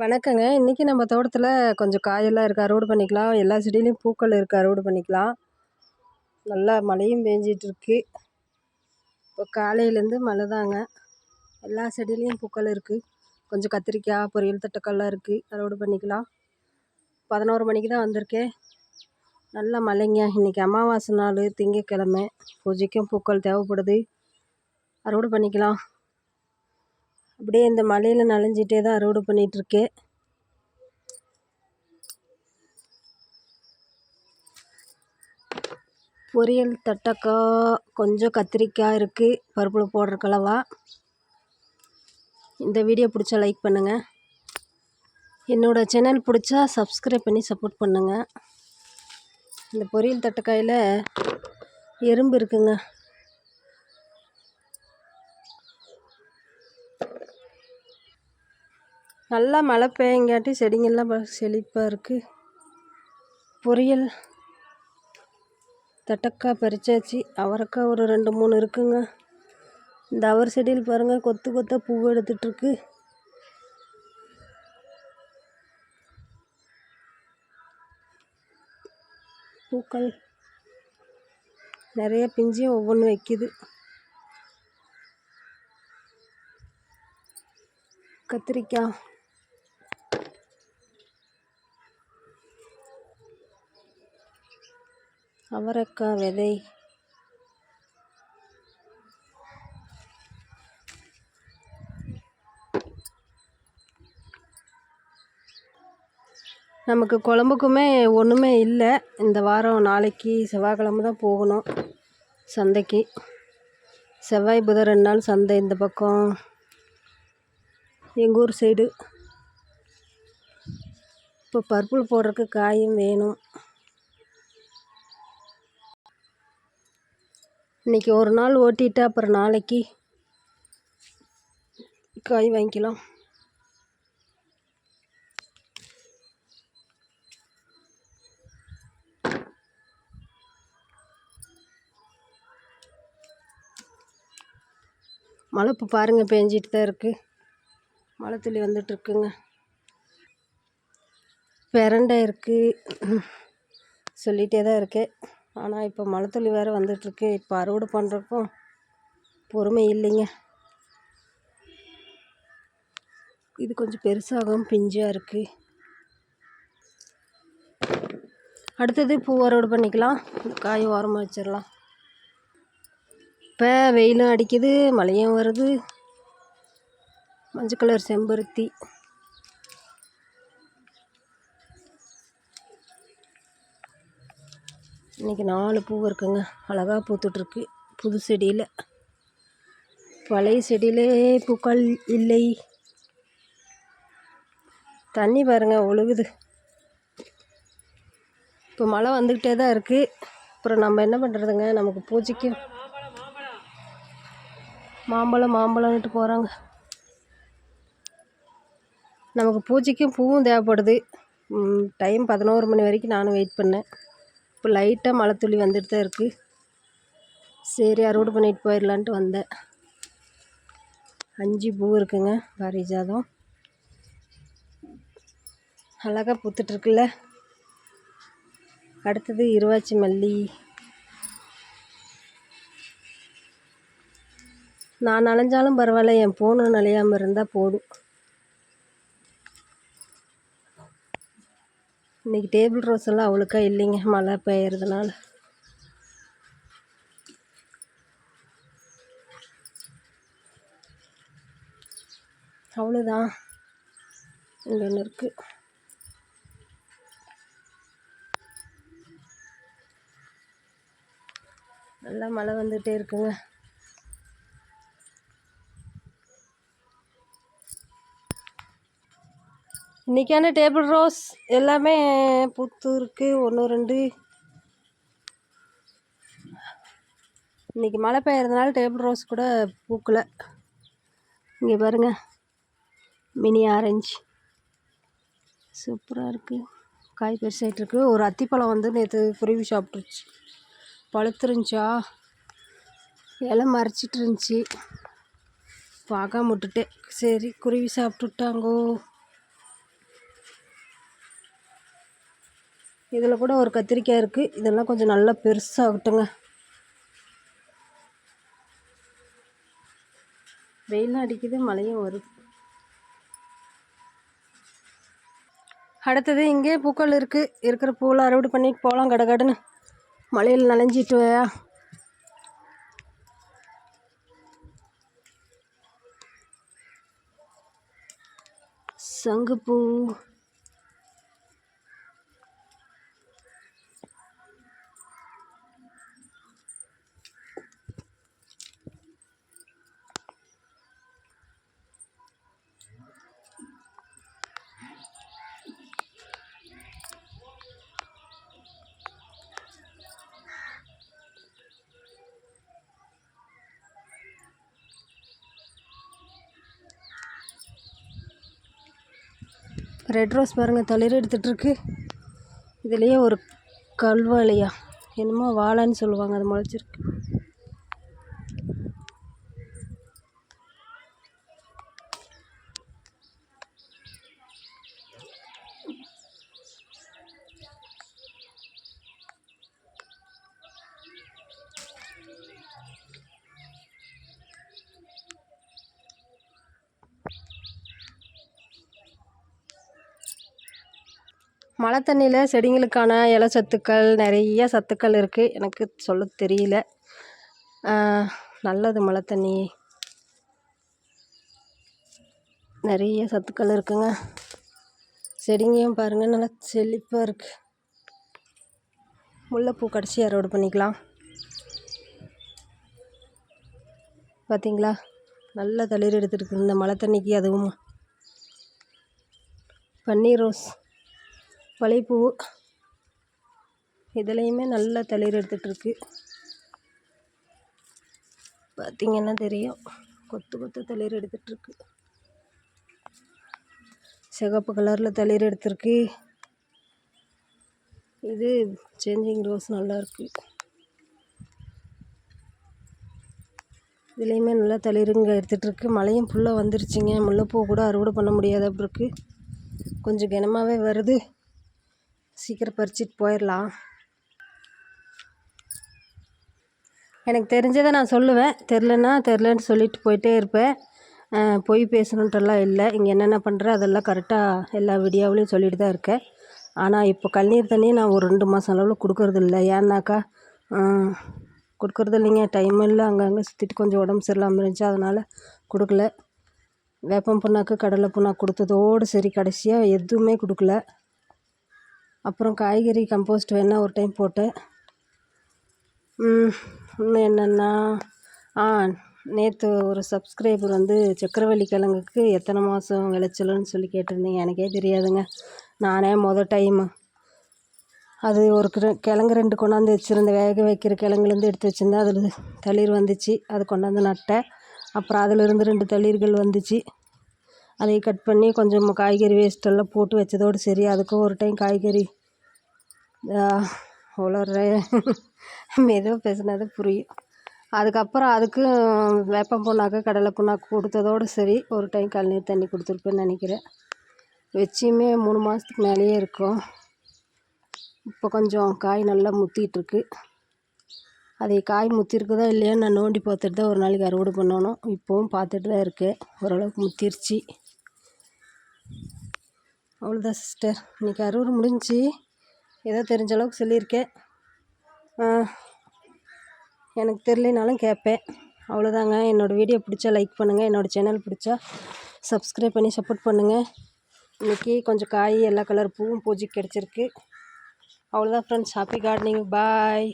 வணக்கங்க. இன்றைக்கி நம்ம தோட்டத்தில் கொஞ்சம் காயெல்லாம் இருக்குது அறுவடை பண்ணிக்கலாம். எல்லா செடியிலையும் பூக்கள் இருக்குது அறுவடை பண்ணிக்கலாம். நல்லா மழையும் பேஞ்சிகிட்ருக்கு இப்போ காலையிலேருந்து மழை தாங்க. எல்லா செடியிலையும் பூக்கள் இருக்குது கொஞ்சம் கத்திரிக்காய் பொரியல் தட்டக்காய்லாம் இருக்குது அறுவடை பண்ணிக்கலாம். பதினோரு மணிக்கு தான் வந்திருக்கேன். நல்லா மழைங்க. இன்றைக்கி அமாவாசை நாள் திங்கக்கிழமை. பூஜைக்கும் பூக்கள் தேவைப்படுது. அறுவடை பண்ணிக்கலாம். அப்படியே இந்த மலையில் நனைஞ்சிட்டே தான் அறுவடை பண்ணிகிட்ருக்கு பொரியல் தட்டக்காய் கொஞ்சம் கத்திரிக்காய் இருக்குது பருப்பில் போடுற கலவா இந்த வீடியோ பிடிச்சா லைக் பண்ணுங்கள் என்னோடய சேனல் பிடிச்சா சப்ஸ்கிரைப் பண்ணி சப்போர்ட் பண்ணுங்கள் இந்த பொரியல் தட்டக்காயில் எறும்பு இருக்குங்க. நல்லா மழை பெய்யங்காட்டி செடிங்கள்லாம் செழிப்பாக இருக்குது பொரியல். தட்டக்காய் பறிச்சாச்சு. அவரைக்காய் ஒரு ரெண்டு மூணு இருக்குங்க. இந்த அவர் செடியில் பாருங்கள் கொத்து கொத்தாக பூ எடுத்துகிட்ருக்கு பூக்கள். நிறைய பிஞ்சியும் ஒவ்வொன்று வைக்குது. கத்திரிக்காய். அவரைக்காய் விதை. நமக்கு குழம்புக்குமே ஒன்றுமே இல்லை. இந்த வாரம் நாளைக்கு செவ்வாய்க்கிழம தான் போகணும் சந்தைக்கு. செவ்வாய் புதன் ரெண்டு நாள் சந்தை இந்த பக்கம் எங்கள் ஊர் சைடு இப்போ பர்பிள் போடுறதுக்கு காயும் வேணும். இன்றைக்கி ஒரு நாள் ஓட்டிட்டு அப்புறம் நாளைக்கு காய் வாங்கிக்கலாம். மழை இப்போ பாருங்கள் பேஞ்சிட்டு தான் இருக்குது மழை துளி வந்துட்டுருக்குங்க பிரண்டை இருக்குது சொல்லிகிட்டே தான் இருக்கேன். ஆனால் இப்போ மழை துளி வேறு வந்துட்டுருக்கு. இப்போ அறுவடை பண்ணுறக்கும் பொறுமை இல்லைங்க. இது கொஞ்சம் பெருசாகவும் பிஞ்சாக இருக்குது அடுத்தது பூ அறுவடை பண்ணிக்கலாம். காய் ஓரமாக வச்சிடலாம். இப்போ வெயிலும் அடிக்குது மழையும் வருது. மஞ்சள் கலர் செம்பருத்தி. இன்றைக்கி நாலு பூ இருக்குங்க. அழகாக பூத்துட்ருக்கு. புது செடியில். பழைய செடியிலே பூக்கள் இல்லை. தண்ணி பாருங்க ஒழுகுது. இப்போ மழை வந்துக்கிட்டே தான் இருக்குது அப்புறம் நம்ம என்ன பண்ணுறதுங்க நமக்கு பூஜைக்கு மாம்பழம் மாம்பழம்னுட்டு போகிறாங்க நமக்கு பூஜைக்கும் பூவும் தேவைப்படுது. டைம் பதினோரு மணி வரைக்கும் நானும் வெயிட் பண்ணேன். இப்போ லைட்டாக மழை துளி வந்துட்டு தான் இருக்குது சரி அறுவடை பண்ணிட்டு போயிடலான்ட்டு வந்தேன். அஞ்சு பூ இருக்குங்க பாரிஜாதம். அழகாக பூத்துட்ருக்குல்ல அடுத்தது இருவாச்சி மல்லி. நான் நனைஞ்சாலும் பரவாயில்ல என் ஃபோனு நிலையாமல் இருந்தால் போதும். இன்றைக்கி டேபிள் ரோஸ் எல்லாம் அவ்வளோக்கா இல்லைங்க மழை பெய்யறதுனால. அவ்வளோதான். இங்கே ஒன்று இருக்குது நல்லா மழை வந்துகிட்டே இருக்குங்க. இன்றைக்கான டேபிள் ரோஸ் எல்லாமே பூத்து இருக்குது ஒன்று ரெண்டு. இன்றைக்கி மழை பெய்யறதுனால டேபிள் ரோஸ் கூட பூக்கலை. இங்கே பாருங்கள் மினி ஆரஞ்சு. சூப்பராக இருக்குது காய் பெருசாகிட்ருக்கு ஒரு அத்திப்பழம் வந்து நேற்று குருவி சாப்பிட்ருச்சு பழுத்துருந்துச்சா? இலை மறைச்சிட்டு இருந்துச்சு. பார்க்காம விட்டுட்டேன். சரி குருவி சாப்பிட்டுட்டாங்கோ. இதில் கூட ஒரு கத்திரிக்காய் இருக்குது இதெல்லாம் கொஞ்சம் நல்லா பெருசாகட்டுங்க. வெயிலும் அடிக்குது மழையும் வருது. அடுத்தது இங்கே பூக்கள் இருக்குது இருக்கிற பூவில் அறுவடை பண்ணி போகலாம் கடை மழையில் நனைஞ்சிட்டு வயா. சங்குப்பூ. ரெட் ரோஸ் பாருங்கள் தளிர் எடுத்துகிட்ருக்கு இதுலேயே ஒரு கல்வாழையா என்னமோ வாழைன்னு சொல்லுவாங்க அது முளைச்சிருக்கு. மழை தண்ணியில் செடிங்களுக்கான இலை சத்துக்கள் நிறைய சத்துக்கள் இருக்குது எனக்கு சொல்ல தெரியல. நல்லது மழை தண்ணி நிறைய சத்துக்கள் இருக்குங்க. செடிங்கையும் பாருங்கள் நல்லா செழிப்பாக இருக்குது முல்லைப்பூ கடைசி அறுவடை பண்ணிக்கலாம். பார்த்தீங்களா நல்ல தளிர் எடுத்துருக்கு இந்த மழை தண்ணிக்கு அதுவும் பன்னீர் ரோஸ். வலைப்பூ இதுலேயுமே நல்ல தளிர் எடுத்துகிட்ருக்கு பார்த்திங்கன்னா தெரியும். கொத்து கொத்து தளிர் எடுத்துகிட்ருக்கு சிகப்பு கலரில் தளிர் எடுத்திருக்கு. இது சேஞ்சிங் ரோஸ் நல்லாயிருக்கு இதுலேயுமே நல்லா தளிருங்க எடுத்துகிட்ருக்கு மழையும் ஃபுல்லாக வந்துருச்சுங்க. முல்லைப்பூ கூட அறுவடை பண்ண முடியாத அப்படி இருக்குது கொஞ்சம் கனமாகவே வருது. சீக்கிரம் பறிச்சிட்டு போயிடலாம் எனக்கு தெரிஞ்சதை நான் சொல்லுவேன். தெரிலன்னா தெரிலன்னு சொல்லிட்டு போயிட்டே இருப்பேன். பொய் பேசணுன்ட்டெல்லாம் இல்லை. இங்கே என்னென்ன பண்ணுறேன் அதெல்லாம் கரெக்டாக எல்லா வீடியோவிலையும் சொல்லிட்டு தான் இருக்கேன். ஆனால் இப்போ கண்ணீர் தண்ணி நான் ஒரு ரெண்டு மாதம் அளவில் கொடுக்கறது இல்லை. ஏன்னாக்கா கொடுக்கறது இல்லைங்க. டைம் இல்லை. அங்கங்கே சுற்றிட்டு கொஞ்சம் உடம்பு சரியில்லாமல் இருந்துச்சு. அதனால் கொடுக்கல. வேப்பம் புண்ணாக்கு கடலை புண்ணாக்கு கொடுத்ததோடு சரி. கடைசியாக எதுவுமே கொடுக்கல. அப்புறம் காய்கறி கம்போஸ்ட் வேணால் ஒரு டைம் போட்டேன் இன்னும் என்னென்னா ஆ நேற்று ஒரு சப்ஸ்கிரைபர் வந்து சக்கரவள்ளி கிழங்குக்கு எத்தனை மாதம் விளைச்சலுன்னு சொல்லி கேட்டிருந்தீங்க. எனக்கே தெரியாதுங்க. நானே மொதல் டைமு அது ஒரு கிழங்கு ரெண்டு கொண்டாந்து வச்சுருந்தேன். வேக வைக்கிற கிழங்குலேருந்து எடுத்து வச்சுருந்தேன். அதில் தளிர் வந்துச்சு. அது கொண்டாந்து நட்டேன். அப்புறம் அதிலிருந்து ரெண்டு தளிர்கள் வந்துச்சு. அதை கட் பண்ணி கொஞ்சம் காய்கறி வேஸ்ட்டெல்லாம் போட்டு வச்சதோடு சரி. அதுக்கும் ஒரு டைம் காய்கறி. உளர்றேன் மெதுவாக பேசினா புரியும். அதுக்கப்புறம் அதுக்கும் வேப்பம் புண்ணாக்கு கடலை புண்ணாக்கு கொடுத்ததோடு சரி. ஒரு டைம் கழுநீர் தண்ணி கொடுத்துருப்பேன்னு நினைக்கிறேன். வச்சியுமே மூணு மாதத்துக்கு மேலேயே இருக்கும். இப்போ கொஞ்சம் காய் நல்லா முத்திட்டுருக்கு அது காய் முற்றிருக்குதா இல்லையான்னு நான் நோண்டி பார்த்துட்டு தான் ஒரு நாளைக்கு அறுவடை பண்ணணும். இப்போவும் பார்த்துட்டு தான் இருக்கேன். ஓரளவுக்கு முத்திருச்சு. அவ்வளோதான் சிஸ்டர் இன்றைக்கி அறுவடை முடிஞ்சு. ஏதோ தெரிஞ்ச அளவுக்கு சொல்லியிருக்கேன். எனக்கு தெரியலனாலும் கேட்பேன். அவ்வளோதாங்க என்னோடய வீடியோ பிடிச்சா லைக் பண்ணுங்கள் என்னோடய சேனல் பிடிச்சா சப்ஸ்கிரைப் பண்ணி சப்போர்ட் பண்ணுங்கள் இன்றைக்கி கொஞ்சம் காய் எல்லா கலர் பூவும் பூஜைக்கு கிடச்சிருக்கு. அவ்வளோதான் ஃப்ரெண்ட்ஸ் ஹாப்பி கார்டனிங் பாய்